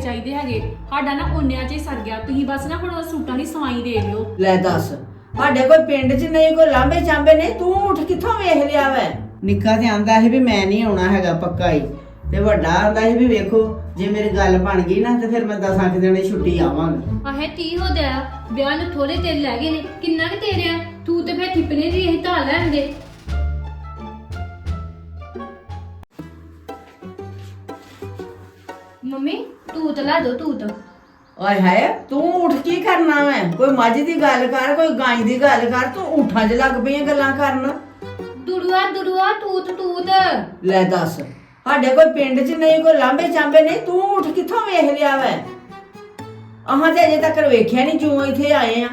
ਪੈਸੇ ਚਾਹੀਦੇ ਹੈਗੇ। ਸਾਡਾ ਨਾ ਓਨਿਆਂ 'ਚ ਹੀ ਸਰ ਗਿਆ। ਤੁਸੀਂ ਬਸ ਨਾ ਹੁਣ ਉਹ ਸੂਟਾਂ ਦੀ ਸਵਾਈ ਦੇ ਦਿਓ। ਲੈ ਦੱਸ ਸਾਡੇ ਕੋਈ ਪਿੰਡ 'ਚ ਨਹੀਂ ਕੋਈ ਲਾਂਬੇ ਚਾਂਬੇ ਨਹੀਂ। ਤੂੰ ਉੱਠ ਕਿੱਥੋਂ ਵੇਖ ਲਿਆ ਵੈ? ਨਿੱਕਾ ਤੇ ਆਂਦਾ ਸੀ ਵੀ ਮੈਂ ਨਹੀਂ ਆਉਣਾ ਹੈਗਾ ਪੱਕਾ ਹੀ। ਤੇ ਵੱਡਾ ਆਂਦਾ ਸੀ ਵੀ ਵੇਖੋ ਜੇ ਮੇਰੀ ਗੱਲ ਬਣ ਗਈ ਨਾ ਤੇ ਫਿਰ ਮੈਂ ਦਸਾਂ ਕੁ ਦਿਨੇ ਛੁੱਟੀ ਆਵਾਂਗਾ। ਆਹੇ ਤੀ ਹੋ ਗਿਆ। ਵਿਆਹ ਨੂੰ ਥੋੜੇ ਤੇਲ ਲੈ ਗਏ ਨੇ। ਕਿੰਨਾ ਕਿ ਤੇਰੇ ਆ? ਤੂੰ ਤੇ ਫੇਰ ਠਿਪਨੇ ਦੀ ਇਹ ਧਾਲ ਲੈਂਦੇ ਮੰਮੀ ਤੂੰ ਲਾ ਦੋ ਤੂੰ ਤਾਂ ਓਏ ਹੈ ਤੂੰ ਉੱਠ ਕੀ ਕਰਨਾ ਵੈ? ਕੋਈ ਮੱਝ ਦੀ ਗੱਲ ਕਰ ਕੋਈ ਗਾਂ ਦੀ ਗੱਲ ਕਰ ਤੂੰ ਊਠਾਂ 'ਚ ਲੱਗ ਪਈਆਂ ਗੱਲਾਂ ਕਰਨ। ਦੁੜੂਆ ਦੁੜੂਆ ਤੂਤ ਤੂਤ ਲੈ ਦੱਸ ਸਾਡੇ ਕੋਈ ਪਿੰਡ 'ਚ ਨਹੀਂ ਕੋਈ ਲਾਂਬੇ ਚਾਂਬੇ ਨਹੀਂ? ਤੂੰ ਉੱਠ ਕਿੱਥੋਂ ਵੇਖ ਲਿਆ ਵੈ? ਅਹਾਂ ਤੇ ਅਜੇ ਤੱਕ ਵੇਖਿਆ ਨਹੀਂ ਜੂੰ ਇੱਥੇ ਆਏ ਆ।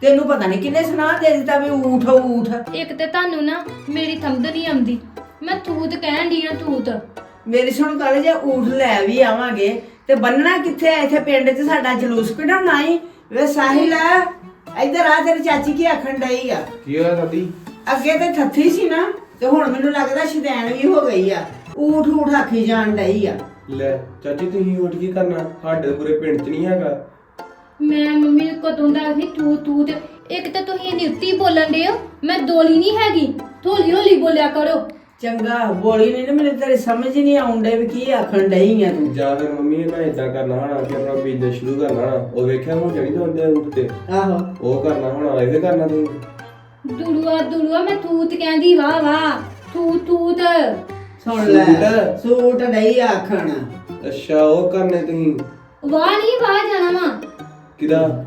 ਤੈਨੂੰ ਪਤਾ ਨਹੀਂ ਕਿੰਨੇ ਸੁਣਾ ਦੇ ਦਿੱਤਾ ਵੀ ਊਠ ਊਠ। ਇੱਕ ਤੇ ਤੁਹਾਨੂੰ ਨਾ ਮੇਰੀ ਥੰਮਦ ਨਹੀਂ ਆਉਂਦੀ। ਮੈਂ ਤੂਤ ਕਹਿਣ ਦੀ ਆ ਤੂਤ ਮੇਰੀ ਸੁਣ ਗੱਲ ਜੇ ਊਠ ਲੈ ਵੀ ਆਵਾਂਗੇ ਤੇ ਬੰਨਣਾ ਕਿੱਥੇ ਆ? ਇੱਥੇ ਪਿੰਡ 'ਚ ਸਾਡਾ ਜਲੂਸ ਕਢਾਉਣਾ ਹੀ। ਵੇ ਸਾਹਿਲ ਇੱਧਰ ਆ ਤੇਰੀ ਚਾਚੀ ਕੀ ਆਖਣ ਡਈ ਆ? ਕੀ ਹੋਇਆ ਦਾਦੀ? ਅੱਗੇ ਤੇ ਥੱਥੀ ਸੀ ਨਾ ਤੇ ਹੁਣ ਮੈਨੂੰ ਲੱਗਦਾ ਸ਼ੈਤਾਨ ਵੀ ਹੋ ਗਈ ਆ। ਊਠ ਊਠ ਆਖੀ ਜਾਣ ਡਈ ਆ। ਲੈ ਚਾਚੀ ਤੁਸੀਂ ਉੱਠ ਕੀ ਕਰਨਾ? ਸਾਡੇ ਪੂਰੇ ਪਿੰਡ 'ਚ ਨਹੀਂ ਹੈਗਾ। ਮੈਂ ਮੰਮੀ ਨੂੰ ਕਦੋਂ ਦਾ ਨਹੀਂ ਤੂੰ ਤੂੰ ਤੇ ਇੱਕ ਤਾਂ ਤੁਸੀਂ ਇੰਨੀ ਉੱਤੀ ਬੋਲਣ ਦੇ ਹੋ ਮੈਂ ਦੋਲੀ ਨਹੀਂ ਹੈਗੀ। ਹੌਲੀ ਹੌਲੀ ਬੋਲਿਆ ਕਰੋ। ਚੰਗਾ ਬੋਲੀ ਨਹੀਂ ਨਾ ਮੈਨੂੰ ਤੇਰੀ ਸਮਝ ਨਹੀਂ ਆਉਂਦੇ ਵੀ ਕੀ ਆਖਣ ਡਈ ਆ ਤੂੰ। ਜਾਂ ਫਿਰ ਮੰਮੀ ਨੇ ਨਾ ਇਦਾਂ ਕਰਨਾ ਹੋਣਾ ਕਿ ਆਪਣਾ ਬਿਜ਼ਨਸ ਸ਼ੁਰੂ ਕਰਨਾ ਹੋਣਾ। ਉਹ ਵੇਖਿਆ ਹੁਣ ਜਣੀ ਦੋਂਦੇ ਉੱਠ ਤੇ ਆਹੋ। ਉਹ ਕਰਨਾ ਹੋਣਾ ਇਹ ਕਰਨਾ ਤੁਸੀਂ ਦੁੜੂਆ ਦੁੜੂਆ ਮੈਂ ਤੂਤ ਕਹਿੰਦੀ ਵਾਹ ਵਾਹ। ਤੂੰ ਤੂਤ। ਸੁਣ ਲੈ ਸੂਟ। ਸੂਟ ਨਹੀਂ ਆਖਣ। ਅੱਛਾ ਉਹ ਕਰਨੇ ਤੁਸੀਂ? ਵਾਹ ਨਹੀਂ ਵਾਹ ਜਾਣਾ ਵਾ। ਕਿਦਾ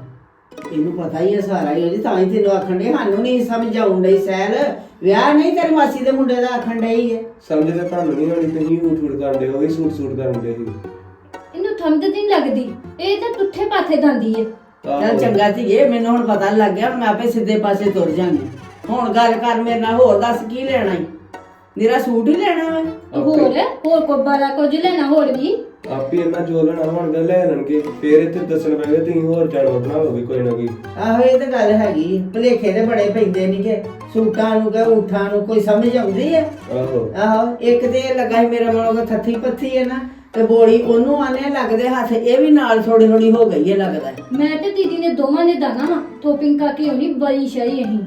ਇਹਨੂੰ ਪਤਾ ਹੀ ਹੈ ਸਾਰਾ ਹੀ ਉਹਦੀ ਤਾਂ ਹੀ ਤੈਨੂੰ ਆਖਣ ਡਈ ਸਾਨੂੰ ਨਹੀਂ ਸਮਝ ਆਉਣ ਡਈ ਸੈਲ। ਵਿਆਹ ਨਹੀਂ ਤੇਰੀ ਮਾਸੀ ਦੇ ਮੁੰਡੇ ਦਾ ਆਖਣ ਡਈ ਹੈ ਸਮਝ ਤੇ ਤੁਹਾਨੂੰ ਨਹੀਂ ਹੋਣੀ ਤੁਸੀਂ ਉੱਠ ਉੱਠ ਕਰਦੇ ਹੋ ਵੀ ਸੂਟ ਸੂਟ ਕਰਦੇ ਸੀ। ਇਹਨੂੰ ਥੰਮਦ ਨਹੀਂ ਲੱਗਦੀ ਇਹ ਤਾਂ ਟੁੱਠੇ ਪਾਥੇ ਦੰਦੀ ਏ। ਚੱਲ ਚੰਗਾ ਧੀਏ ਮੈਨੂੰ ਹੁਣ ਪਤਾ ਲੱਗ ਗਿਆ ਮੈਂ ਆਪੇ ਸਿੱਧੇ ਪਾਸੇ ਤੁਰ ਜਾਂਗੀ। ਹੁਣ ਗੱਲ ਕਰ ਮੇਰੇ ਨਾਲ ਹੋਰ ਦੱਸ ਕੀ ਲੈਣਾ ਈ। ਮੇਰਾ ਸੂਟ ਹੀ ਲੈਣਾ ਵਾ। ਹੋਰ ਹੋਰ ਕੋ ਬਾਰਾ ਕੁਝ ਲੈਣਾ ਹੋਰ ਵੀ। ਆਪੀ ਇੰਨਾ ਜੋ ਲੈਣਾ ਹੁਣ ਗੱਲ ਲੈ ਲੈਣਗੇ। ਫੇਰ ਇੱਥੇ ਦੱਸਣ ਪੈਗੇ ਤੁਸੀਂ ਹੋਰ ਜਾਨਵਰ ਬਣਾ ਲਓਗੇ ਕੋਈ ਨਾ ਕੋਈ। ਆਹੋ ਇਹ ਤਾਂ ਗੱਲ ਹੈਗੀ। ਭੁਲੇਖੇ ਤੇ ਬੜੇ ਪੈਂਦੇ ਨਹੀਂਗੇ ਸੂਟਾਂ ਨੂੰ ਕਿ ਊਠਾਂ ਨੂੰ ਕੋਈ ਸਮਝ ਆਉਂਦੀ ਹੈ ਆਹੋ। ਆਹੋ ਇੱਕ ਤੇ ਇਹ ਲੱਗਾ ਸੀ ਮੇਰੇ ਮਨੋਂ ਕਿ ਥੱਥੀ ਪੱਥੀ ਹੈ ਨਾ ਤੇ ਬੋਲੀ ਉਹਨੂੰ ਆਨੇ ਲੱਗਦੇ ਹੱਥ। ਇਹ ਵੀ ਨਾਲ ਥੋੜੀ ਥੋੜੀ ਹੋ ਗਈ ਹੈ ਲੱਗਦਾ। ਮੈਂ ਤੇ ਦੀਦੀ ਨੇ ਦੋਵਾਂ ਨੇ ਦਾਣਾ ਵਾ ਟੋਪਿੰਗ ਕਰਕੇ ਆਉਣੀ ਬੜੀ ਸ਼ਈ ਅਹੀਂ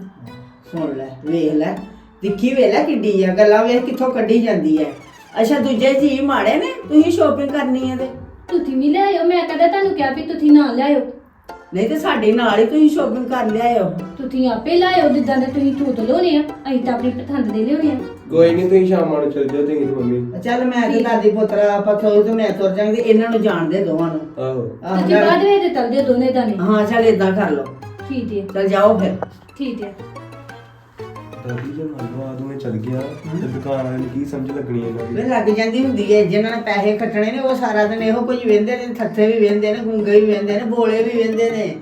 ਸੁਣ ਲੈ ਵੇਖ ਲੈ। ਤਿੱਖੀ ਵੇਖ ਲੈ ਕਿੱਡੀ ਆ? ਗੱਲਾਂ ਵੇਖ ਕਿੱਥੋਂ ਕੱਢੀ ਜਾਂਦੀ ਹੈ ਅੱਛਾ ਦੂਜੇ ਜੀ ਮਾੜੇ ਨੇ? ਤੁਸੀਂ ਸ਼ੋਪਿੰਗ ਕਰਨੀ ਹੈ ਤੇ। ਤੁਸੀਂ ਵੀ ਲਿਆਇਓ ਮੈਂ ਕਦੇ ਤੁਹਾਨੂੰ ਕਿਹਾ ਵੀ ਤੁਸੀਂ ਨਾ ਲਿਆਇਓ ਨਹੀਂ ਤੇ ਸਾਡੇ ਨਾਲ ਹੀ ਤੁਸੀਂ ਸ਼ੋਪਿੰਗ ਕਰ ਲਿਆਇਓ ਤੁਸੀਂ ਆਪੇ ਲਾਇਓ ਜਿੱਦਾਂ ਦੇ ਤੁਸੀਂ ਤੂਤ ਲੋਨੇ ਆ ਅਸੀਂ ਤਾਂ ਆਪਣੀ ਪਸੰਦ ਦੇ ਲਿਆਉਣੇ ਆ। ਕੋਈ ਨਹੀਂ ਤੁਸੀਂ ਸ਼ਾਮਾਂ ਨੂੰ ਚੱਲ ਜਾਓ ਤੁਸੀਂ ਤੇ ਮੰਮੀ। ਚੱਲ ਮੈਂ ਤੇ ਦਾਦੀ ਪੁੱਤਰਾ ਆਪਾਂ ਤੋਂ ਤੇ ਮੈਂ ਤੁਰ ਜਾਂਗੇ ਇਹਨਾਂ ਨੂੰ ਜਾਣ ਦੇ ਦੋਵਾਂ ਨੂੰ। ਆਹੋ। ਆਹੋ, ਤੁਸੀਂ ਚੱਲ- ਬਾਅਦ ਵਿੱਚ ਤਲ ਦਿਓ ਦੋਨੇ ਦਾਣੇ ਹਾਂ ਚੱਲ ਇਦਾਂ ਕਰ ਲਓ। ਠੀਕ ਹੈ। ਚੱਲ ਜਾਓ ਫਿਰ। ਠੀਕ ਹੈ। ਦਾਦੀ ਜੇ ਮੰਨ ਲਓ ਆ ਦੋਵੇਂ ਚੱਲ ਗਿਆ ਤੇ ਦੁਕਾਨ ਵਾਲੇ ਨੂੰ ਕੀ ਸਮਝ ਲੱਗਣੀ ਇਹਨਾਂ ਦੀ? ਵੇ ਲੱਗ ਜਾਂਦੀ ਹੁੰਦੀ ਹੈ ਜਿਨ੍ਹਾਂ ਨੇ ਪੈਸੇ ਖੱਟਣੇ ਨੇ ਉਹ ਸਾਰਾ ਦਿਨ ਇਹੋ ਕੁਝ ਵੇਂਦੇ ਨੇ ਥੱਥੇ ਵੀ ਵੇਂਦੇ ਨੇ ਗੁੰਗੇ ਵੀ ਵੇਂਦੇ ਨੇ ਬੋਲੇ ਵੀ ਵੇਂਦੇ ਨੇ।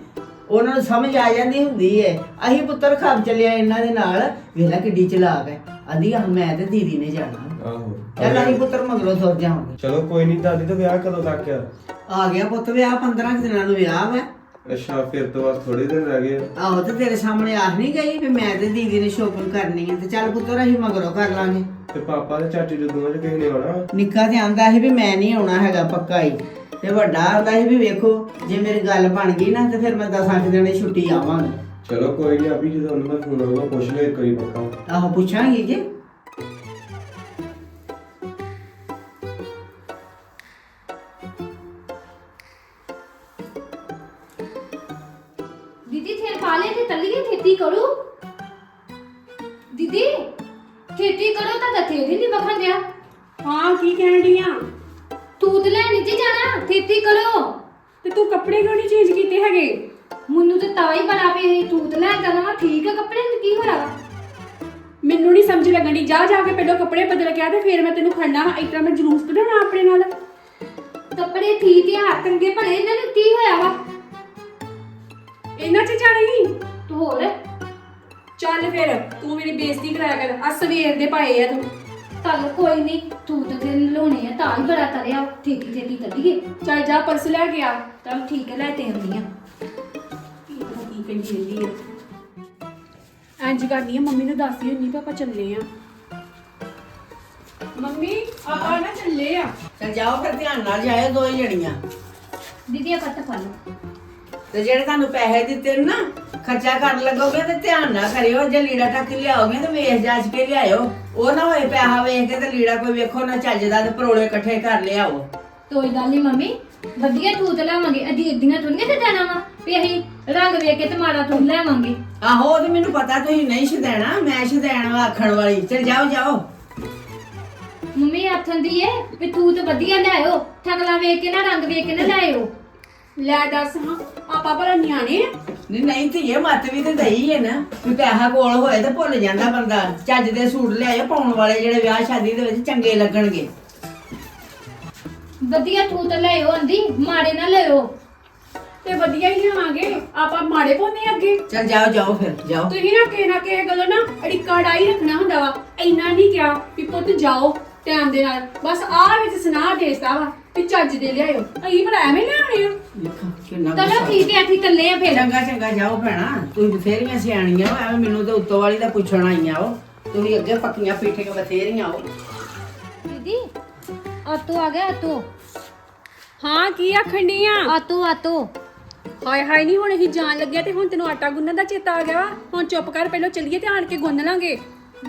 ਉਹਨਾਂ ਨੂੰ ਸਮਝ ਆ ਜਾਂਦੀ ਹੁੰਦੀ ਹੈ। ਅਸੀਂ ਪੁੱਤਰ ਖਾਬ ਚੱਲਿਆ ਇਹਨਾਂ ਦੇ ਨਾਲ। ਵੇਲਾ ਕਿੱਡੀ ਚਲਾਕ ਹੈ। ਆਂਦੀ ਆ ਮੈਂ ਤੇ ਦੀਦੀ ਨੇ ਜਾਣਾ। ਆਹੋ। ਚੱਲ ਅਸੀਂ ਪੁੱਤਰ ਮਗਰੋਂ ਤੁਰ ਜਾਵਾਂਗੇ। ਚਲੋ ਕੋਈ ਨਹੀਂ ਦਾਦੀ ਤਾਂ ਵਿਆਹ ਕਦੋਂ ਤੱਕ ਆ? ਆ ਗਿਆ ਪੁੱਤ ਵਿਆਹ 15 ਕੁ ਦਿਨਾਂ ਨੂੰ ਵਿਆਹ ਵਾ। ਅੱਛਾ ਫਿਰ ਤੋਂ ਬਸ ਥੋੜੇ ਦਿਨ ਰਹਿ ਗਏ। ਆ। ਆਹੋ ਤੇ ਤੇਰੇ ਸਾਹਮਣੇ ਆਖ ਨਹੀਂ ਗਈ ਵੀ ਮੈਂ ਤੇ ਦੀਦੀ ਨੇ ਸ਼ੋਪਿੰਗ ਕਰਨੀ ਹੈ ਤੇ ਚੱਲ ਪੁੱਤਰ ਅਸੀਂ ਮਗਰੋਂ ਕਰ ਲਾਂਗੇ। ਤੇ ਪਾਪਾ ਤੇ ਚਾਚੀ ਦੇ ਦੋਵਾਂ ਚ ਕਿਸੇ ਨੇ ਆਉਣਾ? ਨਿੱਕਾ ਤੇ ਆਂਦਾ ਸੀ ਵੀ ਮੈਂ ਨਹੀਂ ਆਉਣਾ ਹੈਗਾ ਪੱਕਾ ਹੀ। ਤੇ ਵੱਡਾ ਆਂਦਾ ਸੀ ਵੀ ਵੇਖੋ ਜੇ ਮੇਰੀ ਗੱਲ ਬਣ ਗਈ ਨਾ ਤੇ ਫਿਰ ਮੈਂ ਦਸਾਂ ਕੁ ਦਿਨੇ ਛੁੱਟੀ ਆਵਾਂਗਾ। ਚਲੋ ਕੋਈ ਨਹੀਂ ਆਪੀ ਜਦੋਂ ਉਹਨਾਂ ਦਾ ਫੋਨ ਆਊਗਾ ਪੁੱਛ ਲਿਓ ਇੱਕ ਵਾਰੀ ਪੱਕਾ। ਆਹੋ ਪੁੱਛਾਂਗੀ ਜੀ। ਤੇ ਤਾਂ ਹੀ ਬੜਾ ਪਈ ਤੂਤ ਲੈ ਜਾਣਾ ਵਾ ਠੀਕ ਆ ਕੱਪੜੇ ਨੂੰ ਕੀ ਹੋਇਆ ਵਾ? ਮੈਨੂੰ ਨਹੀਂ ਸਮਝ ਲੱਗਣੀ ਜਾ ਜਾ ਕੇ ਪਹਿਲਾਂ ਕੱਪੜੇ ਬਦਲ ਕੇ ਆ ਤੇ ਫਿਰ ਮੈਂ ਤੈਨੂੰ ਖੜਨਾ ਇਸ ਤਰ੍ਹਾਂ ਮੈਂ ਜਲੂਸ ਕਢਾਉਣਾ ਆਪਣੇ ਨਾਲ। ਕੱਪੜੇ ਠੀਕ ਆ ਚੰਗੇ ਭਲੇ ਇਹਨਾਂ ਨੂੰ ਕੀ ਹੋਇਆ ਵਾ? ਇਹਨਾਂ 'ਚ ਜਾਣੀ ਤੂੰ ਹੋਰ? ਚੱਲ ਫਿਰ ਤੂੰ ਮੇਰੀ ਬੇਇੱਜ਼ਤੀ ਕਰਾਇਆ ਕਰ ਆ ਸਵੇਰ ਦੇ ਪਾਏ ਆ ਤੂੰ। ਚੱਲ ਕੋਈ ਨਹੀਂ ਤੂਤ ਤੇ ਲੋਣੇ ਆ ਤਾਂ ਹੀ ਬੜਾ ਤਰਿਆ ਠੀਕ ਛੇਤੀ ਤਲੀਏ। ਚੱਲ ਜਾ ਪਰਸ ਲੈ ਕੇ ਆ। ਚੱਲ ਠੀਕ ਹੈ ਲੈ ਤੇ ਆਉਂਦੀ ਆ। ਕੀ ਪਤਾ ਕੀ ਕਹਿੰਦੀ ਰਹਿੰਦੀ ਆ ਇੰਜ ਕਰਨੀ ਆ ਮੰਮੀ ਨੂੰ ਦੱਸਦੀ ਹੁੰਨੀ ਵੀ ਆਪਾਂ ਚੱਲੇ ਆ। ਮੰਮੀ ਆਪਾਂ ਨਾ ਚੱਲੇ ਆ। ਚੱਲ ਜਾਓ ਫਿਰ ਧਿਆਨ ਨਾਲ ਜਾਇਓ ਦੋ ਹੀ ਜਣੀਆਂ। ਦੀਦੀ ਆ ਕੱਟ ਪਾ ਲਓ। ਤੇ ਜਿਹੜੇ ਤੁਹਾਨੂੰ ਪੈਸੇ ਦਿੱਤੇ ਨੇ ਨਾ ਖਰਚਾ ਕਰਨ ਲੱਗੋਗੇ ਤੇ ਧਿਆਨ ਨਾ ਕਰਿਓ ਜੇ ਲੀੜਾ ਟੱਕ ਲਿਆਓਗੇ ਤੇ ਵੇਖ ਜਾਚ ਕੇ ਲਿਆਇਓ। ਉਹ ਨਾ ਹੋਏ ਪੈਸਾ ਵੇਖ ਕੇ ਤੇ ਲੀੜਾ ਕੋਈ ਵੇਖੋ ਨਾ ਚੱਜਦਾ ਤੇ ਪਰੋਲੇ ਇਕੱਠੇ ਕਰ ਲਿਆਓ। ਕੋਈ ਗੱਲ ਨਹੀਂ ਮੰਮੀ ਵਧੀਆ ਠੂਤ ਲਾਵਾਂਗੇ ਅਦੀ ਇੱਦੀਆਂ ਥੋੜੀਆਂ ਤੇ ਦੇਣਾ ਵਾ ਵੀ ਅਸੀਂ ਰੰਗ ਵੇਖ ਕੇ ਤੇ ਮਾੜਾ ਠੂਤ ਲੈਵਾਂਗੇ ਆਹੋ ਉਹ ਤੇ ਮੈਨੂੰ ਪਤਾ ਤੁਸੀਂ ਨਹੀਂ ਛਦੈਣਾ ਮੈਂ ਛਦੈਣ ਆਖਣ ਵਾਲੀ। ਚਲ ਜਾਓ ਜਾਓ। ਮੰਮੀ ਆਥਣ ਦੀ ਏ ਵੀ ਠੂਤ ਵਧੀਆ ਲਿਆਇਓ ਠਗਲਾ ਵੇਖ ਕੇ ਨਾ ਰੰਗ ਵੇਖ ਕੇ ਨਾ ਲਿਆਇਓ ਲੈ ਦੱਸ ਹਾਂ ਆਪਾਂ ਭਲਾ ਨਿਆਣੇ ਆ। ਨਹੀਂ ਨਹੀਂ ਤੇ ਇਹ ਮੱਤ ਵੀ ਤੇ ਦਈ ਹੈ ਨਾ। ਵੀ ਪੈਸਾ ਕੋਲ ਹੋਏ ਤੇ ਭੁੱਲ ਜਾਂਦਾ ਬੰਦਾ। ਚੱਜ ਦੇ ਸੂਟ ਲਿਆਇਓ ਪਾਉਣ ਵਾਲੇ ਜਿਹੜੇ ਵਿਆਹ ਸ਼ਾਦੀ ਦੇ ਵਿੱਚ ਚੰਗੇ ਲੱਗਣਗੇ। ਵਧੀਆ ਠੂਤ ਲਿਆਇਓ ਆਂਦੀ ਮਾੜੇ ਨਾ ਲਿਆਇਓ ਤੇ ਵਧੀਆ ਹੀ ਲਿਆਵਾਂਗੇ। ਆਪਾਂ ਮਾੜੇ ਪਾਉਂਦੇ ਆ ਅੱਗੇ। ਚਲ ਜਾਓ ਜਾਓ ਫਿਰ ਜਾਓ। ਤੁਸੀਂ ਨਾ ਕਿਸੇ ਨਾ ਕਿਸੇ ਗੱਲੋਂ ਨਾ ਅੜਿੱਕਾ ਡਾਈ ਰੱਖਣਾ ਹੁੰਦਾ ਵਾ। ਇੰਨਾ ਨਹੀਂ ਕਿਹਾ ਵੀ ਪੁੱਤ ਜਾਓ ਟਾਈਮ ਦੇ ਨਾਲ। ਬਸ ਆਹ ਵਿੱਚ ਸੁਨਾਹ ਦੇਸਤਾ ਵਾ ਵੀ ਚੱਜ ਦੇ ਲਿਆਇਓ। ਅਸੀਂ ਭਲਾ ਐਵੇਂ ਲਿਆਉਣੇ ਆ। ਦੇਖੋ ਕਿੰਨਾ ਚਲੋ ਗੁੱਸਾ। ਠੀਕ ਹੈ ਅਸੀਂ ਚੱਲੇ ਆ ਫਿਰ। ਚੰਗਾ ਚੰਗਾ ਜਾਓ ਭੈਣਾ। ਤੁਸੀਂ ਬਥੇਰੀਆਂ ਸਿਆਣੀਆਂ ਹੋ ਐਵੇਂ ਮੈਨੂੰ ਤੇ ਉੱਤੋਂ ਵਾਲੀ ਦਾ ਪੁੱਛਣ ਆਈਆਂ ਹੋ ਤੁਸੀਂ ਅੱਗੇ ਪੱਕੀਆਂ ਪੀਠੇ ਕੇ ਬਥੇਰੀਆਂ ਹੋ ਦੀਦੀ ਆਤੋ ਆ ਗਿਆ ਆਤੋ ਹਾਂ ਕੀ ਆਖਣ ਡਈ ਆ? ਆਤੋ ਆਤੋ ਹਾਏ ਹਾਏ ਨਹੀਂ ਹੁਣ ਅਸੀਂ ਜਾਣ ਲੱਗਿਆ ਤੇ ਹੁਣ ਤੈਨੂੰ ਆਟਾ ਗੁੰਨਣ ਦਾ ਚੇਤਾ ਆ ਗਿਆ ਵਾ। ਹੁਣ ਚੁੱਪ ਕਰ ਪਹਿਲਾਂ ਚੱਲੀਏ ਤੇ ਆਣ ਕੇ ਗੁੰਨ ਲਾਂਗੇ।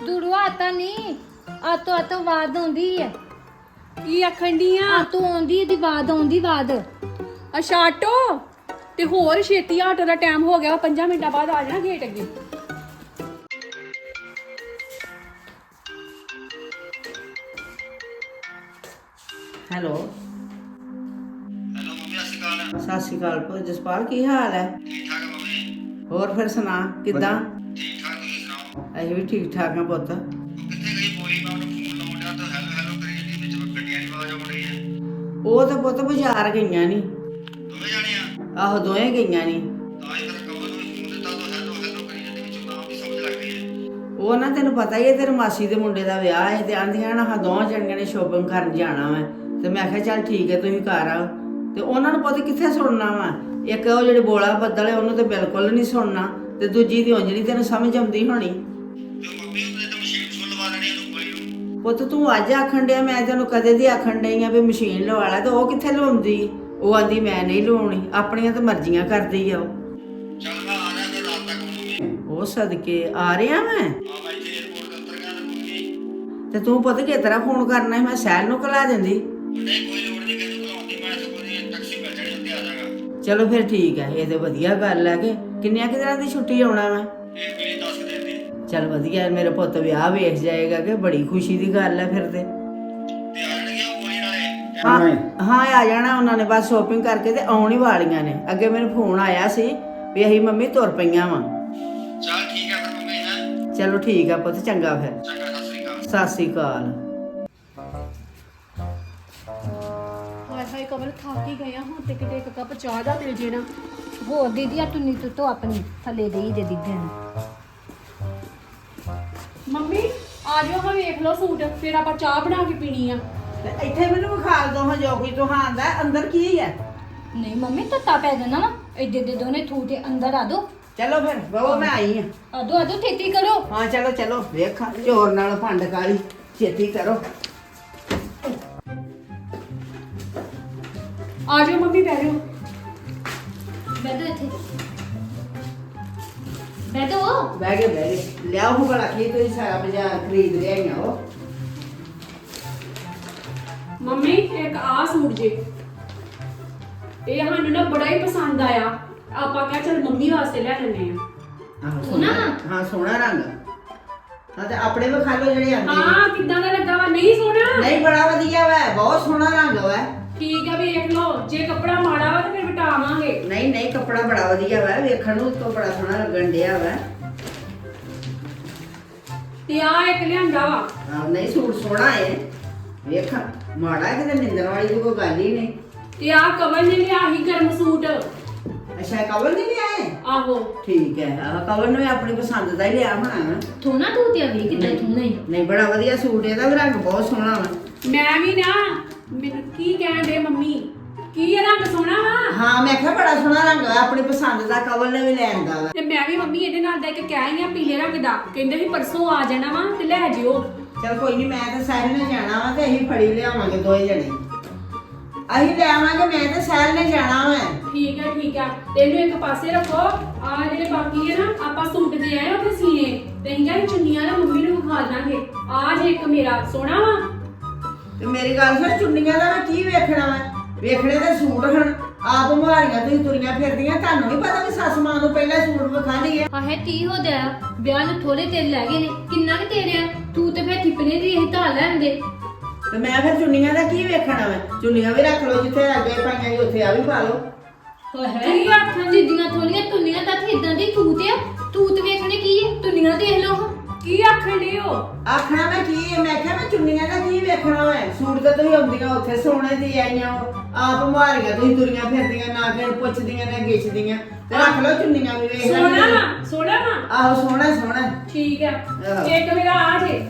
ਦੁੜਵਾ ਆਤਾ ਨਹੀਂ ਆਤੋ ਆਤੋ ਬਾਦ ਆਉਂਦੀ ਹੈ ਕੀ ਆਖਣ ਆ? ਆਤੋ ਆਉਂਦੀ ਇਹਦੀ ਬਾਦ ਆਉਂਦੀ ਬਾਦ ਅੱਛਾ ਆਟੋ? ਤੇ ਹੋਰ ਛੇਤੀ ਆਟੋ ਦਾ ਟਾਈਮ ਹੋ ਗਿਆ 5 ਮਿੰਟਾਂ ਬਾਅਦ ਆ ਜਾਣਾ ਗੇਟ ਅੱਗੇ। ਹੈਲੋ। ਸਤਿ ਸ਼੍ਰੀ ਅਕਾਲ ਸਤਿ ਜਸਪਾਲ, ਕੀ ਹਾਲ ਹੈ? ਠੀਕ ਠਾਕ ਮੰਮੀ ਹੋਰ ਫਿਰ ਸੁਣਾ, ਕਿੱਦਾਂ? ਠੀਕ ਠਾਕ ਤੁਸੀਂ ਸੁਣਾਓ ਅਸੀਂ ਵੀ ਠੀਕ ਠਾਕ ਹਾਂ ਪੁੱਤ। ਉਹ ਕਿੱਥੇ ਗਈ ਬੋਲੀ ਮੈਂ ਉਹਨੂੰ ਫੋਨ ਲਾਉਣ ਡਿਆ ਤਾਂ ਹੈਲੋ ਹੈਲੋ ਕਰੀ ਜਾਂਦੀ ਵਿੱਚ ਗੱਡੀਆਂ ਦੀ ਆਵਾਜ਼ ਆਉਣ ਰਹੀ ਹੈ ਉਹ ਤਾਂ ਪੁੱਤ ਬਾਜ਼ਾਰ ਗਈਆਂ ਨਹੀਂ ਦੋਵੇਂ ਜਾਣੇ ਆ ਆਹੋ ਦੋਵੇਂ ਗਈਆਂ ਨਹੀਂ ਤਾਂ ਹੀ ਫਿਰ ਕਮਲ ਨੂੰ। ਫੋਨ ਦਿੱਤਾ ਤਾਂ ਹੈਲੋ ਹੈਲੋ ਕਰੀ ਜਾਂਦੀ ਵਿੱਚ ਨਾਮ ਵੀ ਸਮਝ ਲੱਗ ਗਈ ਹੈ ਉਹ ਨਾ ਤੈਨੂੰ ਪਤਾ ਹੀ ਹੈ, ਤੇਰੇ ਮਾਸੀ ਦੇ ਮੁੰਡੇ ਦਾ ਵਿਆਹ ਹੈ ਤੇ ਆਂਦੀਆਂ ਨਾ ਹਾਂ ਦੋਵਾਂ ਜਣੀਆਂ ਨੇ ਸ਼ੋਪਿੰਗ ਕਰਨ ਜਾਣਾ ਵਾ। ਤੇ ਮੈਂ ਕਿਹਾ ਚੱਲ ਠੀਕ ਹੈ, ਤੁਸੀਂ ਘਰ ਆਓ। ਤੇ ਉਹਨਾਂ ਨੂੰ ਪਤਾ ਕਿੱਥੇ ਸੁਣਨਾ ਵਾ? ਇੱਕ ਉਹ ਜਿਹੜੇ ਬੋਲਾ ਬੱਦਲ ਹੈ ਉਹਨੂੰ ਤੇ ਬਿਲਕੁਲ ਨਹੀਂ ਸੁਣਨਾ। ਤੇ ਦੂਜੀ ਦੀ ਉਂਜਲੀ ਤੈਨੂੰ ਸਮਝ ਆਉਂਦੀ ਹੋਣੀ। ਪੁੱਤ ਤੂੰ ਅੱਜ ਆਖਣ ਡਿਆ ਮੈਂ ਤੈਨੂੰ ਕਦੇ ਦੀ ਆਖਣ ਡਈ ਆ ਵੀ ਮਸ਼ੀਨ ਲਵਾ ਲੈ ਤੇ ਉਹ ਕਿੱਥੇ ਲਵਾਉਂਦੀ? ਉਹ ਆਂਦੀ ਮੈਂ ਨਹੀਂ ਲਵਾਉਣੀ ਆਪਣੀਆਂ ਤਾਂ ਮਰਜ਼ੀਆਂ ਕਰਦੀ ਆ ਉਹ। ਸਦਕੇ ਆ ਰਿਹਾ ਮੈਂ ਤੇ ਤੇ ਪੁੱਤ ਕਿਸ ਤਰ੍ਹਾਂ ਫੋਨ ਕਰਨਾ ਮੈਂ ਸਹਿਲ ਨੂੰ ਕਲਾ ਦਿੰਦੀ। ਨਹੀਂ ਕੋਈ ਲੋੜ ਨਹੀਂ ਮੈਂ ਚਲੋ ਫਿਰ ਠੀਕ ਹੈ ਇਹ ਤੇ ਵਧੀਆ ਗੱਲ ਹੈ ਕਿ ਕਿੰਨਿਆਂ ਕਿ ਦਿਨਾਂ ਦੀ ਛੁੱਟੀ ਆਉਣਾ ਵਾ? ਇਹ ਮੇਰੀ 10 ਦਿਨ ਦੀ ਚਲ ਵਧੀਆ ਮੇਰੇ ਪੁੱਤ ਵਿਆਹ ਵੇਖ ਜਾਏਗਾ ਕਿ ਬੜੀ ਖੁਸ਼ੀ ਦੀ ਗੱਲ ਹੈ ਫਿਰ ਤੇ। ਹਾਂ ਹਾਂ। ਆ ਜਾਣਾ ਉਹਨਾਂ ਨੇ ਬਸ ਸ਼ੋਪਿੰਗ ਕਰਕੇ ਤੇ ਆਉਣ ਹੀ ਵਾਲੀਆਂ ਨੇ। ਅੱਗੇ ਮੈਨੂੰ ਫੋਨ ਆਇਆ ਸੀ ਵੀ ਅਸੀਂ ਮੰਮੀ ਤੁਰ ਪਈਆਂ ਵਾਂ। ਚੱਲ ਠੀਕ ਹੈ ਫਿਰ ਮੰਮੀ ਹੈ? ਚਲੋ ਠੀਕ ਆ ਪੁੱਤ ਚੰਗਾ ਫਿਰ। ਚੰਗਾ ਸਤਿ ਸ੍ਰੀ ਅਕਾਲ। ਸਤਿ ਸ੍ਰੀ ਅਕਾਲ। ਹਾਏ ਕਮਲ ਥੱਕ ਹੀ ਗਏ ਆ ਹੁਣ ਤੇ ਕਿਤੇ ਇੱਕ ਕੱਪ ਚਾਹ ਦਾ ਮਿਲ ਜੇ ਨਾ। ਹੋਰ ਦੀਦੀ ਆ ਤੁਨੀ ਤੂੰ ਆਪਣੀ ਥੱਲੇ ਦੇਈ ਦੇ ਦਿੱਦੇ ਨੂੰ। ਮੰਮੀ ਆ ਜਾਓ ਹਾਂ ਵੇਖ ਲਓ ਸੂਟ ਫਿਰ ਆਪਾਂ ਚਾਹ ਬਣਾ ਕੇ ਪੀਣੀ ਆ। ਤੇ ਇੱਥੇ ਮੈਨੂੰ ਵਿਖਾਲ ਦੋ ਹਾਂ ਜੋ ਕੋਈ ਤੁਹਾਨ ਦਾ ਅੰਦਰ ਕੀ ਹੈ? ਨਹੀਂ ਮੰਮੀ ਤੱਤਾ ਪੈ ਜਾਣਾ ਵਾ ਐਡੇ ਦੇ ਦੋਨੇ ਥੂ ਤੇ ਅੰਦਰ ਆ ਦੋ। ਚਲੋ ਫਿਰ ਬਹੁ ਮੈਂ ਆਈ ਹਾਂ ਆ ਦੋ ਆ ਦੋ ਠੇਤੀ ਕਰੋ। ਹਾਂ ਚਲੋ ਚਲੋ ਵੇਖਾਂ ਜ਼ੋਰ ਨਾਲ ਭੰਡ ਕਾਲੀ ਛੇਤੀ ਕਰੋ। ਆ ਜਾਓ ਮੰਮੀ ਬਹਿ ਜਾਓ। ਬੈਠੋ ਇੱਥੇ। ਬੈਠੋ ਬਹਿ ਗਏ ਬਹਿ ਗਏ ਲਿਆਓ ਹੋ ਬੜਾ ਕੀ ਤੁਸੀਂ ਸਾਰਾ ਬਾਜ਼ਾਰ ਖਰੀਦ ਲਿਆਈਆਂ ਹੋ? ਮੰਮੀ ਇੱਕ ਆ ਸੂਟ ਜੇ। ਇਹ ਸਾਨੂੰ ਨਾ ਬੜਾ ਹੀ ਪਸੰਦ ਆਇਆ। ਆਪਾਂ ਕਿਹਾ ਚਲ ਮੰਮੀ ਵਾਸਤੇ ਲੈ ਲੈਣੇ ਆ ਆਹੋ, ਸੋਹਣਾ? ਹਾਂ ਸੋਹਣਾ ਰੰਗ। ਹਾਂ ਤੇ ਆਪਣੇ ਵਿਖਾ ਲਓ ਜਿਹੜੇ ਆਂਦੇ ਨੇ। ਹਾਂ ਕਿੱਦਾਂ ਦਾ ਲੱਗਾ ਵਾ? ਨਹੀਂ ਸੋਹਣਾ। ਨਹੀਂ ਬੜਾ ਵਧੀਆ ਵਾ। ਬਹੁਤ ਸੋਹਣਾ ਰੰਗ ਵਾ। ਠੀਕ ਆ ਵੇਖ ਲਓ। ਜੇ ਕੱਪੜਾ ਮਾੜਾ ਵਾ ਤਾਂ ਫਿਰ ਵਟਾਵਾਂਗੇ ਨਹੀਂ ਨਹੀਂ ਕੱਪੜਾ ਬੜਾ ਵਧੀਆ ਵਾ। ਵੇਖਣ ਨੂੰ ਤੋਂ ਬੜਾ ਸੋਹਣਾ ਲੱਗਣ ਡਿਆ ਵਾ। ਤੇ ਆ ਇੱਕ ਲਿਆਂਦਾ ਵਾ। ਆਹ ਨਹੀਂ ਸੂਟ ਸੋਹਣਾ ਹੈ ਵੇਖ ਮਾੜਾ ਹੈ ਕਿਤੇ ਨਿੰਦਣ ਵਾਲੀ ਦੀ ਕੋਈ ਗੱਲ ਹੀ ਨਹੀਂ। ਤੇ ਆ ਕਵਲ ਨੇ ਲਿਆ ਸੀ ਗਰਮ ਸੂਟ। ਅੱਛਾ ਕਵਰ ਨਹੀਂ ਲਿਆ ਹੈ ਆਹੋ। ਠੀਕ ਹੈ ਆਹ ਕਵਰ ਨੇ ਆਪਣੀ ਪਸੰਦ ਦਾ ਹੀ ਲਿਆ ਹੋਣਾ ਨਾ ਥੂ ਨਾ ਤੂੰ ਤੇ ਵੀ ਕਿੱਦਾਂ ਥੂ ਨਹੀਂ ਨਹੀਂ ਬੜਾ ਵਧੀਆ ਸੂਟ ਇਹਦਾ ਵੀ ਰੰਗ ਬਹੁਤ ਸੋਹਣਾ ਵਾ। ਮੈਂ ਵੀ ਨਾ ਮੈਨੂੰ ਕੀ ਕਹਿਣ ਦੇ ਮੰਮੀ? ਕੀ ਇਹ ਰੰਗ ਸੋਹਣਾ ਵਾ? ਹਾਂ ਮੈਂ ਕਿਹਾ ਬੜਾ ਸੋਹਣਾ ਰੰਗ ਵਾ ਆਪਣੀ ਪਸੰਦ ਦਾ ਕਵਰ ਨੇ ਵੀ ਲੈਣ ਦਾ ਵਾ। ਤੇ ਮੈਂ ਵੀ ਮੰਮੀ ਇਹਦੇ ਨਾਲ ਦਾ ਇੱਕ ਕਹਿ ਆਈ ਆ ਪੀਲੇ ਰੰਗ ਦਾ। ਕਹਿੰਦੇ ਸੀ ਪਰਸੋਂ ਆ ਜਾਣਾ ਵਾ ਤੇ ਲੈ ਜਿਓ। ਚਲ ਕੋਈ ਨਹੀਂ ਮੈਂ ਤਾਂ ਸਾਰੇ ਨੇ ਜਾਣਾ ਵਾ ਤੇ ਅਸੀਂ ਫੜੀ ਲਿਆਵਾਂਗੇ ਦੋਏ ਜਣੇ। ਅਸੀਂ ਲੈ ਆਵਾਂਗੇ ਮੈਂ ਤੇ ਸਹਿਲ ਨੇ ਜਾਣਾ ਵਾ। ਠੀਕ ਹੈ ਠੀਕ ਹੈ ਤੇ ਇਹਨੂੰ ਇੱਕ ਪਾਸੇ ਰੱਖੋ। ਆ ਜਿਹੜੇ ਬਾਕੀ ਹੈ ਨਾ ਆਪਾਂ ਸੂਟ ਦੇ ਆਏ ਉੱਥੇ ਸੀਨੇ। ਤੇ ਅਸੀਂ ਜਾਂ ਚੁੰਨੀਆਂ ਨਾ ਮੰਮੀ ਨੂੰ ਵਿਖਾ ਦਾਂਗੇ ਆ ਜੇ ਇੱਕ ਮੇਰਾ ਸੋਹਣਾ ਵਾ ਤੇ ਮੇਰੀ ਗੱਲ ਸੁਣ ਚੁੰਨੀਆਂ ਦਾ ਮੈਂ ਕੀ ਵੇਖਣਾ ਵਾ? ਵੇਖਣੇ ਤੇ ਸੂਟ ਹਨ। ਆਪ ਮੁਹਾਰੀਆਂ ਤੁਸੀਂ ਤੁਰੀਆਂ ਫਿਰਦੀਆਂ। ਤੁਹਾਨੂੰ ਨਹੀਂ ਪਤਾ ਵੀ ਸੱਸ ਮਾਂ ਨੂੰ ਪਹਿਲਾਂ ਸੂਟ ਵਿਖਾ ਲਈਏ। ਆਹੇ ਤੀ ਹੋ ਗਿਆ? ਵਿਆਹ ਨੂੰ ਥੋੜੇ ਦਿਨ ਲੈ ਗਏ ਨੇ। ਕਿੰਨਾ ਕੁ ਤੇਰੇ ਆ? ਤੂੰ ਤੇ ਫੇਰ ਠਿਪਨੇ ਦੀ ਇਹ ਧਾਰ ਲੈਂਦੇ ਤੇ ਮੈਂ ਫਿਰ ਚੁੰਨੀਆਂ ਦਾ ਕੀ ਵੇਖਣਾ ਵਾ? ਚੁੰਨੀਆਂ ਵੀ ਰੱਖ ਲਓ ਜਿੱਥੇ ਅੱਗੇ ਪਾਈਆਂ ਜੀ ਉੱਥੇ ਆ ਵੀ ਪਾ ਲਓ। ਕੀ ਆਖਾਂ ਜਿੱਦੀਆਂ ਥੋੜੀਆਂ ਤੁੰਨੀਆਂ ਤਾਂ ਇਦਾਂ ਦੀ ਤੂਤ ਆ? ਤੂਤ ਵੇਖਣੇ ਕੀ ਹੈ ਤੁੰਨੀਆਂ ਲਓ ਕੀ ਆਖਣ ਡਏ ਹੋ ਆਖਣਾ ਮੈਂ ਕੀ ਹੈ? ਮੈਂ ਕਿਹਾ ਮੈਂ ਚੁੰਨੀਆਂ ਦਾ ਕੀ ਵੇਖਣਾ ਵਾ? ਸੂਟ ਤਾਂ ਤੁਸੀਂ ਆਉਂਦੀਆਂ ਉੱਥੇ ਸੋਨੇ ਦੀ ਆਈਆਂ ਹੋ। ਆਪ ਮੁਹਾਰੀਆਂ ਤੁਸੀਂ ਤੁਰੀਆਂ ਫਿਰਦੀਆਂ ਨਾ ਕਿ ਪੁੱਛਦੀਆਂ ਨਾ ਗਿੱਛਦੀਆਂ। ਤੇ ਰੱਖ ਲਓ ਚੁੰਨੀਆਂ ਵੀ ਵੇਖ ਸੋਹਣਾ ਲੈਣੀਆਂ। ਸੋਹਣਾ ਵਾ। ਆਹੋ ਸੋਹਣਾ ਸੋਹਣਾ। ਠੀਕ ਹੈ ਆਹੋ। ਇੱਕ ਮੇਰਾ ਆ ਜੇ।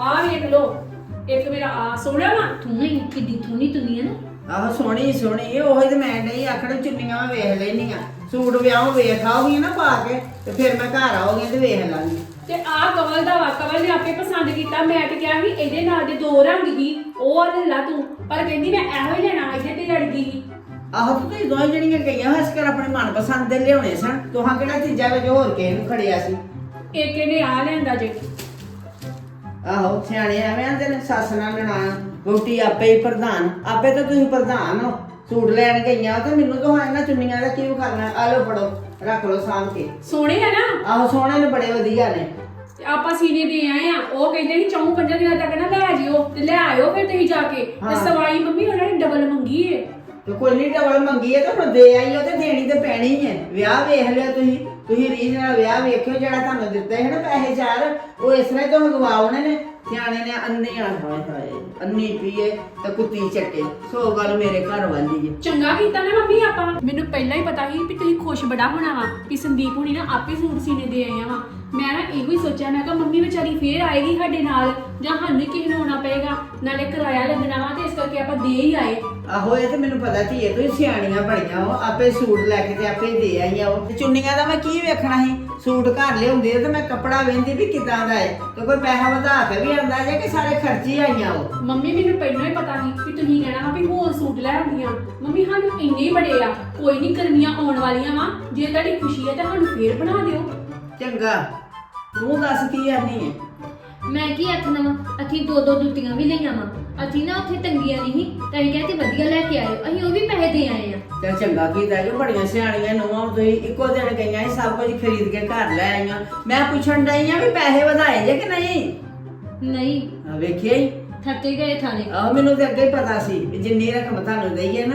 ਆ ਵੇਖ ਲਓ। ਇੱਕ ਮੇਰਾ ਆ ਸੋਹਣਾ ਵਾ। ਤੂੰ ਹੀ ਕਿੱਡੀ ਥੋਨੀ ਤੁੰਨੀਆਂ ਨਾ। ਆਹੋ ਸੋਹਣੀ ਸੋਹਣੀ ਉਹੀ ਤੇ ਮੈਂ ਨਹੀਂ ਆਖਣ ਚੁੰਨੀਆਂ ਮੈਂ ਵੇਖ ਲੈਣੀਆਂ ਸੂਟ ਵਿਆਹ ਵੇਖ ਆਉਗੀ ਨਾ ਪਾ ਕੇ ਤੇ ਫਿਰ ਮੈਂ ਘਰ ਆਉਗੀ ਤੇ ਵੇਖ ਲਾਂਗੀ। ਤੇ ਆ ਕਵਲ ਦਾ ਵਾ ਕਵਲ ਨੇ ਆਪੇ ਪਸੰਦ ਕੀਤਾ ਮੈਂ ਤੇ ਕਿਹਾ ਸੀ ਇਹਦੇ ਨਾਲ ਦੇ ਦੋ ਰੰਗ ਹੀ ਉਹ ਲੈ ਲਾ ਤੂੰ। ਪਰ ਕਹਿੰਦੀ ਮੈਂ ਇਹੋ ਹੀ ਲੈਣਾ ਇਹਦੇ ਤੇ ਲੜ ਗਈ ਸੀ ਆਹੋ ਤੇ ਤੁਸੀਂ ਦੋਵੇਂ ਜਣੀਆਂ ਗਈਆਂ ਹੱਸ ਕਰ ਆਪਣੇ ਮਨਪਸੰਦ ਦੇ ਲਿਆਉਣੇ ਸਨ। ਤੁਹਾਂ ਕਿਹੜਾ ਤੀਜਾ ਵਿੱਚ ਹੋਰ ਕਿਸੇ ਨੂੰ ਖੜਿਆ ਸੀ? ਇੱਕ ਇਹਨੇ ਆ ਲੈਂਦਾ ਜੇ। ਆਹੋ ਸਿਆਣੇ ਐਵੇਂ ਆਂਦੇ ਨੇ ਸੱਸ ਨਾਲ ਲੜਾਣਾ ਰੋਟੀ ਆਪੇ ਹੀ ਪ੍ਰਧਾਨ ਆਪੇ ਤਾਂ ਤੁਸੀਂ ਪ੍ਰਧਾਨ ਹੋ। ਸੂਟ ਲੈਣ ਗਈਆਂ ਤੇ ਮੈਨੂੰ ਤਾਂ ਇਹਨਾਂ ਚੁੰਨੀਆਂ ਦਾ ਕੀ ਕਰਨਾ? ਆ ਲਓ ਫੜੋ ਰੱਖ ਲਓ ਸਾਂਭ ਕੇ। ਸੋਹਣੇ ਆ ਨਾ? ਆਹੋ ਸੋਹਣੇ ਨੇ ਬੜੇ ਵਧੀਆ ਨੇ। ਤੇ ਆਪਾਂ ਸੀਨੇ ਦੇ ਆਏ ਆ। ਉਹ ਕਹਿੰਦੇ ਸੀ ਚੌਂ ਪੰਜਾਂ ਦਿਨਾਂ ਤੱਕ ਨਾ ਲੈ ਜਿਓ ਤੇ ਲੈ ਆਇਓ ਫਿਰ ਤੁਸੀਂ ਜਾ ਕੇ। ਤੇ ਹਾਂ। ਸਵਾਈ ਮੰਮੀ ਉਹਨਾਂ ਨੇ ਡਬਲ ਮੰਗੀ ਏ। ਤੇ ਕੋਈ ਨਹੀਂ ਡਬਲ ਮੰਗੀ ਹੈ ਤਾਂ ਹੁਣ ਦੇ ਆਈ ਉਹ ਤੇ ਦੇਣੀ ਤੇ ਪੈਣੀ ਹੈ ਵਿਆਹ ਵੇਖ ਲਿਆ ਤੁਸੀਂ। ਤੁਸੀਂ ਰੀਝ ਨਾਲ ਵਿਆਹ ਵੇਖਿਓ ਜਿਹੜਾ ਤੁਹਾਨੂੰ ਦਿੱਤੇ ਹੈ ਨਾ ਪੈਸੇ ਚਾਰ ਉਹ ਇਸ ਤਰ੍ਹਾਂ ਹੀ ਤੁਹਾਨੂੰ ਨੇ। ਸਿਆਣੇ ਨੇ ਅੰਨੇ ਆ ਹਾਏ ਹਾਏ ਅੰਨੀ ਪੀਏ ਤੇ ਕੁੱਤੀ ਚੱਟੇ। ਸੋ ਗੱਲ ਮੇਰੇ ਘਰ ਵਾਲੀ ਹੈ ਚੰਗਾ ਕੀਤਾ ਨਾ ਮੰਮੀ ਆਪਾਂ। ਮੈਨੂੰ ਪਹਿਲਾਂ ਹੀ ਪਤਾ ਸੀ ਵੀ ਤੁਸੀਂ ਖੁਸ਼ ਬੜਾ ਹੋਣਾ ਵਾ ਵੀ ਸੰਦੀਪ ਹੁਣੀ ਨਾ ਆਪੇ ਸੂਟ ਸੀਨੇ ਦੇ ਆਏ ਆ ਵਾ। ਮੈਂ ਨਾ ਇਹੋ ਹੀ ਸੋਚਿਆ ਮੈਂ ਕਿਹਾ ਮੰਮੀ ਵਿਚਾਰੀ ਫੇਰ ਆਏਗੀ ਸਾਡੇ ਨਾਲ ਜਾਂ ਸਾਨੂੰ ਹੀ ਕਿਸੇ ਨੂੰ ਆਉਣਾ ਪਏਗਾ ਨਾਲੇ ਕਿਰਾਇਆ ਲੱਗਣਾ ਵਾ ਤੇ ਇਸ ਕਰਕੇ ਆਪਾਂ ਦੇ ਹੀ ਆਏ। ਆਹੋ ਇਹ ਤੇ ਮੈਨੂੰ ਪਤਾ ਧੀਏ ਤੁਸੀਂ ਸਿਆਣੀਆਂ ਬੜੀਆਂ ਹੋ ਆਪੇ ਸੂਟ ਲੈ ਕੇ ਤੇ ਆਪੇ ਦੇ ਆਈਆਂ ਉਹ। ਤੇ ਚੁੰਨੀਆਂ ਦਾ ਮੈਂ ਕੀ ਵੇਖਣਾ ਸੀ? ਸੂਟ ਘਰ ਲਿਆਉਂਦੇ ਤੇ ਮੈਂ ਕੱਪੜਾ ਵੇਂਦੀ ਵੀ ਕਿਦਾਂ ਦਾ ਹੈ ਤੇ ਕੋਈ ਪੈਸਾ ਵਧਾ ਕੇ ਵੀ ਆਂਦਾ ਜੇ ਕਿ ਸਾਰੇ ਖਰਚੇ ਆਈਆਂ ਉਹ। ਮੰਮੀ ਮੈਨੂੰ ਪਹਿਲਾਂ ਹੀ ਪਤਾ ਸੀ ਵੀ ਤੁਸੀਂ ਕਹਿਣਾ ਵਾ ਵੀ ਹੋਰ ਸੂਟ ਲੈ ਆਉਂਦੀਆਂ। ਮੰਮੀ ਸਾਨੂੰ ਇੰਨੇ ਹੀ ਬੜੇ ਆ। ਕੋਈ ਨਹੀਂ ਗਰਮੀਆਂ ਆਉਣ ਵਾਲੀਆਂ ਵਾ। ਜੇ ਤੁਹਾਡੀ ਖੁਸ਼ੀ ਹੈ ਤਾਂ ਸਾਨੂੰ ਫੇਰ ਬਣਾ ਦਿਓ। ਚੰਗਾ। ਤੂੰ ਦੱਸ ਕੀ ਆਨੀ ਹੈ ਮੈਂ ਕੀ ਆਖਣਾ ਵਾ? ਅਸੀਂ ਦੋ ਦੋ ਜੁੱਤੀਆਂ ਵੀ ਲਈਆਂ ਵਾ। ਅਸੀਂ ਨਾ ਉੱਥੇ ਤੰਗੀਆਂ ਨਹੀਂ ਤਾਂ ਅਸੀਂ ਕਹਿੰਦੇ ਵਧੀਆ ਲੈ ਕੇ ਆਇਓ। ਅਸੀਂ ਉਹ ਵੀ ਪੈਸੇ ਦੇ ਆਏ ਆ। ਤੇ ਚੰਗਾ ਕੀਤਾ ਜੋ ਬੜੀਆਂ ਸਿਆਣੀਆਂ ਨੂੰਹਾਂ ਤੁਸੀਂ ਇੱਕੋ ਦਿਨ ਗਈਆਂ ਸੀ ਸਭ ਕੁਝ ਖਰੀਦ ਕੇ ਘਰ ਲੈ ਆਈਆਂ। ਮੈਂ ਪੁੱਛਣ ਡਈ ਆ ਵੀ ਪੈਸੇ ਵਧਾਏ ਜੇ ਕਿ ਨਹੀਂ? ਨਹੀਂ। ਆ ਵੇਖਿਆ ਹੀ ਥੱਕੇ ਗਏ ਥਾਣੇ। ਆਹ ਮੈਨੂੰ ਤੇ ਅੱਗੇ ਹੀ ਪਤਾ ਸੀ ਵੀ ਜਿੰਨੀ ਰਕਮ ਤੁਹਾਨੂੰ ਦਈਏ ਨਾ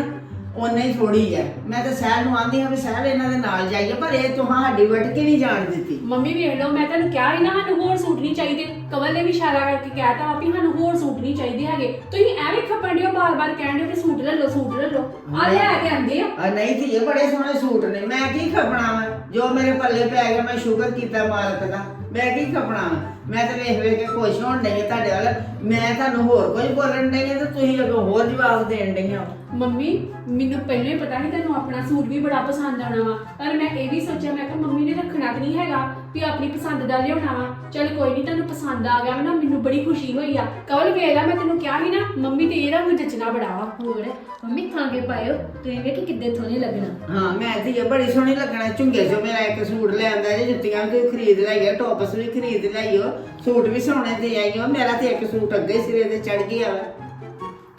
ਓਨੇ ਹੀ ਥੋੜੀ ਹੈ ਮੈਂ ਤਾਂ ਸਹਿਲ ਨੂੰ ਆਂਦੀ ਹਾਂ ਵੀ ਸਹਿਲ ਇਹਨਾਂ ਦੇ ਨਾਲ ਜਾਈਏ ਪਰ ਇਹ ਤੁਹਾਡੀ ਵੱਟ ਕੇ ਨਹੀਂ ਜਾਣ ਦਿੱਤੀ। ਮੰਮੀ ਵੇਖ ਲਓ ਮੈਂ ਤੁਹਾਨੂੰ ਕਿਹਾ ਸੀ ਨਾ ਸਾਨੂੰ ਹੋਰ ਸੂਟ ਨਹੀਂ ਚਾਹੀਦੇ। ਕਵਲ ਨੇ ਵੀ ਇਸ਼ਾਰਾ ਕਰਕੇ ਕਹਿਤਾ ਵਾ ਵੀ ਸਾਨੂੰ ਹੋਰ ਸੂਟ ਨਹੀਂ ਚਾਹੀਦੇ ਹੈਗੇ। ਤੁਸੀਂ ਐਵੇਂ ਖੱਪਣ ਦਿਓ ਬਾਰ-ਬਾਰ ਕਹਿਣ ਦਿਓ ਕਿ ਸੂਟ ਲੈ ਲਓ ਸੂਟ ਲੈ ਲਓ। ਆ ਲੈ ਕੇ ਆਂਦੇ ਆ। ਆ ਨਹੀਂ ਧੀਏ ਬੜੇ ਸੋਹਣੇ ਸੂਟ ਨੇ। ਮੈਂ ਕੀ ਖਪਣਾ ਵਾ? ਜੋ ਮੇਰੇ ਪੱਲੇ ਪੈ ਗਿਆ ਮੈਂ ਸ਼ੁਕਰ ਕੀਤਾ ਮਾਲਕ ਦਾ। ਮੈਂ ਕੀ ਖਪਣਾ ਵਾ? ਮੈਂ ਤਾਂ ਵੇਖ ਵੇਖ ਕੇ ਖੁਸ਼ ਹੋਣ ਡਈ ਹਾਂ ਤੁਹਾਡੇ ਵੱਲ। ਮੈਂ ਤੁਹਾਨੂੰ ਹੋਰ ਕੁਝ ਬੋਲਣ ਡਈ ਹਾਂ ਤੇ ਤੁਸੀਂ ਅੱਗੋਂ ਹੋਰ ਜਵਾਬ ਦੇਣ ਡਈਆਂ ਮੰਮੀ, ਮੈਨੂੰ ਪਹਿਲਾਂ ਹੀ ਪਤਾ ਸੀ ਤੈਨੂੰ ਆਪਣਾ ਸੂਟ ਵੀ ਬੜਾ ਪਸੰਦ ਆਉਣਾ ਵਾ। ਪਰ ਮੈਂ ਇਹ ਵੀ ਸੋਚਿਆ, ਮੈਂ ਕਿਹਾ ਮੰਮੀ ਨੇ ਰੱਖਣਾ ਕਿ ਨਹੀਂ ਹੈਗਾ। ਵੀ ਆਪਣੀ ਪਸੰਦ ਦਾ ਲਿਆਉਣਾ ਵਾ। ਚਲ ਕੋਈ ਨਹੀਂ ਤੁਹਾਨੂੰ ਪਸੰਦ ਆ ਗਿਆ ਨਾ ਮੈਨੂੰ ਬੜੀ ਖੁਸ਼ੀ ਹੋਈ ਆ। ਕਵਲ ਵੇਲਾ ਮੈਂ ਤੈਨੂੰ ਕਿਹਾ ਸੀ ਨਾ ਮੰਮੀ ਤੇ ਇਹ ਰੰਗ ਜਚਣਾ ਬੜਾ ਵਾ। ਹੋਰ ਮੰਮੀ ਖਾਂਗੇ ਪਾਇਓ। ਤੁਸੀਂ ਵੇਖੀ ਕਿੱਦੇ ਥੋਨੇ ਲੱਗਣਾ। ਹਾਂ ਮੈਂ ਧੀਏ ਬੜੀ ਸੋਹਣੀ ਲੱਗਣਾ। ਝੁੰਗੇ ਚੋਂ ਮੇਰਾ ਇੱਕ ਸੂਟ ਲਿਆਂਦਾ ਜੇ ਜੁੱਤੀਆਂ ਵੀ ਤੁਸੀਂ ਖਰੀਦ ਲਈਏ ਟੌਪਸ ਵੀ ਖਰੀਦ ਲਈਓ ਸੂਟ ਵੀ ਸੋਹਣੇ ਤੇ ਆਈਓ। ਮੇਰਾ ਤੇ ਇੱਕ ਸੂਟ ਅੱਗੇ ਸਿਰੇ ਤੇ ਚੜ ਗਿਆ ਵਾ।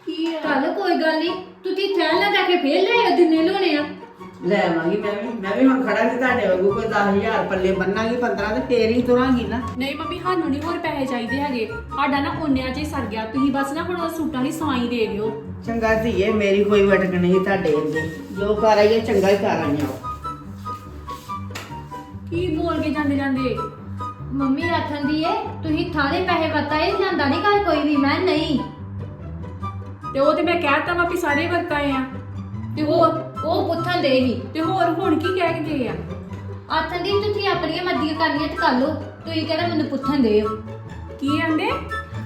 ਕੀ ਕੱਲ ਕੋਈ ਗੱਲ ਨਹੀਂ ਤੁਸੀਂ ਥੈਲ ਕੇ ਫੇਰ ਲੈ ਆਇਓ ਦਿਨੇ ਲੋਣੇ ਆ। ਲੈ ਆਵਾਂਗੀ ਮੈਂ ਵੀ ਮੈਂ ਵੀ ਹੁਣ ਖੜਾ ਕਿ ਤੁਹਾਡੇ ਵਾਂਗੂ ਕੋਈ 10000 ਪੱਲੇ ਬੰਨਾਂਗੀ 15 ਤੇ ਫੇਰ ਹੀ ਤੁਰਾਂਗੀ ਨਾ। ਨਹੀਂ ਮੰਮੀ ਸਾਨੂੰ ਨਹੀਂ ਹੋਰ ਪੈਸੇ ਚਾਹੀਦੇ ਹੈਗੇ। ਸਾਡਾ ਨਾ ਓਨਿਆਂ 'ਚ ਹੀ ਸਰ ਗਿਆ ਤੁਸੀਂ ਬਸ ਨਾ ਹੁਣ ਉਹ ਸੂਟਾਂ ਦੀ ਸਵਾਈ ਦੇ ਦਿਓ। ਚੰਗਾ ਧੀਏ ਮੇਰੀ ਕੋਈ ਵਟਕ ਨਹੀਂ ਤੁਹਾਡੇ ਅੱਗੇ ਜੋ ਕਰ ਆਈਏ ਚੰਗਾ ਹੀ ਕਰ ਆਈਆਂ ਕੀ ਬੋਲ ਕੇ ਜਾਂਦੇ ਜਾਂਦੇ? ਮੰਮੀ ਆਖਣ ਦੀ ਏ ਤੁਸੀਂ ਥਾਲੇ ਪੈਸੇ ਵਰਤਾਏ ਜਾਂਦਾ ਨਹੀਂ ਘਰ ਕੋਈ ਵੀ ਮੈਂ ਨਹੀਂ। ਤੇ ਉਹ ਤੇ ਮੈਂ ਕਹਿਤਾ ਵਾ ਵੀ ਸਾਰੇ ਵਰਤਾਏ ਆ। ਤੇ ਉਹ ਹੋਰ ਉਹ ਪੁੱਛਣ ਦੇ ਹੀ। ਤੇ ਹੋਰ ਹੁਣ ਕੀ ਕਹਿ ਕੇ ਗਏ ਆ? ਆਖਣ ਦੀ ਤੁਸੀਂ ਆਪਣੀਆਂ ਮਰਜ਼ੀਆਂ ਕਰਨੀਆਂ ਤੇ ਕਰ ਲਓ। ਤੁਸੀਂ ਕਿਹੜਾ ਮੈਨੂੰ ਪੁੱਛਣ ਦੇ ਹੋ? ਕੀ ਆਂਦੇ?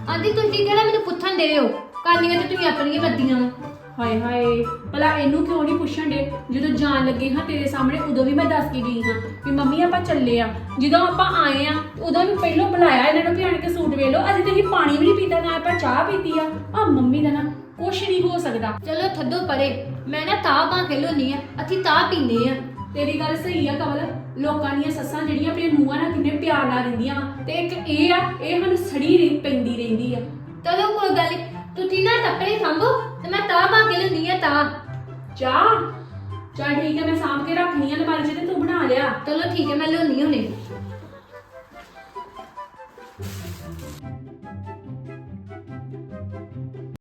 ਆਂਦੀ ਤੁਸੀਂ ਕਿਹੜਾ ਮੈਨੂੰ ਪੁੱਛਣ ਦੇ ਹੋ? ਕਰਨੀਆਂ ਤੇ ਤੁਸੀਂ ਆਪਣੀਆਂ ਮਰਜ਼ੀਆਂ ਵਾਂ। ਹਾਏ ਹਾਏ ਭਲਾ ਇਹਨੂੰ ਕਿਉਂ ਨਹੀਂ ਪੁੱਛਣ ਦੇ ਜਦੋਂ ਜਾਣ ਲੱਗੇ ਹਾਂ ਤੇਰੇ ਸਾਹਮਣੇ ਉਦੋਂ ਵੀ ਮੈਂ ਦੱਸ ਕੇ ਗਈ ਹਾਂ ਵੀ ਮੰਮੀ ਆਪਾਂ ਚੱਲੇ ਆ। ਜਦੋਂ ਆਪਾਂ ਆਏ ਆ ਉਦੋਂ ਵੀ ਪਹਿਲਾਂ ਬੁਲਾਇਆ ਇਹਨਾਂ ਨੂੰ ਵੀ ਆਣ ਕੇ ਸੂਟ ਵੇਖ ਲਓ। ਅਜੇ ਤੇ ਅਸੀਂ ਪਾਣੀ ਵੀ ਨਹੀਂ ਪੀਤਾ ਨਾ ਆਪਾਂ ਚਾਹ ਪੀਤੀ ਆ। ਆ ਮੰਮੀ ਦਾ ਨਾ ਕੁਛ ਨਹੀਂ ਹੋ ਸਕਦਾ। ਚਲੋ ਥੱਦੋ ਪਰੇ, ਮੈਂ ਨਾ ਤਾਹ ਪਾ ਕੇ ਆ, ਅਸੀਂ ਤਾਹ ਪੀਨੇ ਆ। ਤੇਰੀ ਗੱਲ ਸਹੀ ਆ ਕਮਲ, ਲੋਕਾਂ ਦੀਆਂ ਸੱਸਾਂ ਜਿਹੜੀਆਂ ਆਪਣੀਆਂ ਨੂੰਹਾਂ ਨਾਲ ਕਿੰਨੇ ਪਿਆਰ ਨਾਲ ਰਹਿੰਦੀਆਂ ਵਾ, ਤੇ ਇੱਕ ਇਹ ਆ, ਇਹ ਸਾਨੂੰ ਸੜੀ ਰਹਿ, ਪੈਂਦੀ ਰਹਿੰਦੀ ਆ। ਚਲੋ ਕੋਈ ਗੱਲ ਨੀ, ਤੁਸੀਂ ਨਾ ਟੱਪਰੇ ਥੰਬੋ ਤੇ ਮੈਂ ਤਾਹ ਪਾ ਕੇ ਲੋਨੀ ਆ ਤਾਹ। ਚਾਹ ਚੱਲ ਠੀਕ ਹੈ ਮੈਂ ਸਾਂਭ ਕੇ ਰੱਖਣੀ ਆ ਅਲਮਾਰੀ 'ਚ ਤੇ ਤੂੰ ਬਣਾ ਲਿਆ। ਚਲੋ ਠੀਕ ਹੈ ਮੈਂ ਲਿਆਉਂਦੀ ਹੁਣੇ।